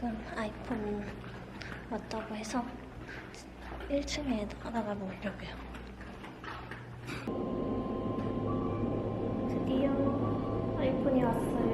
지금 아이폰 왔다고 해서 1층에 나가 보려고요. 드디어 아이폰이 왔어요.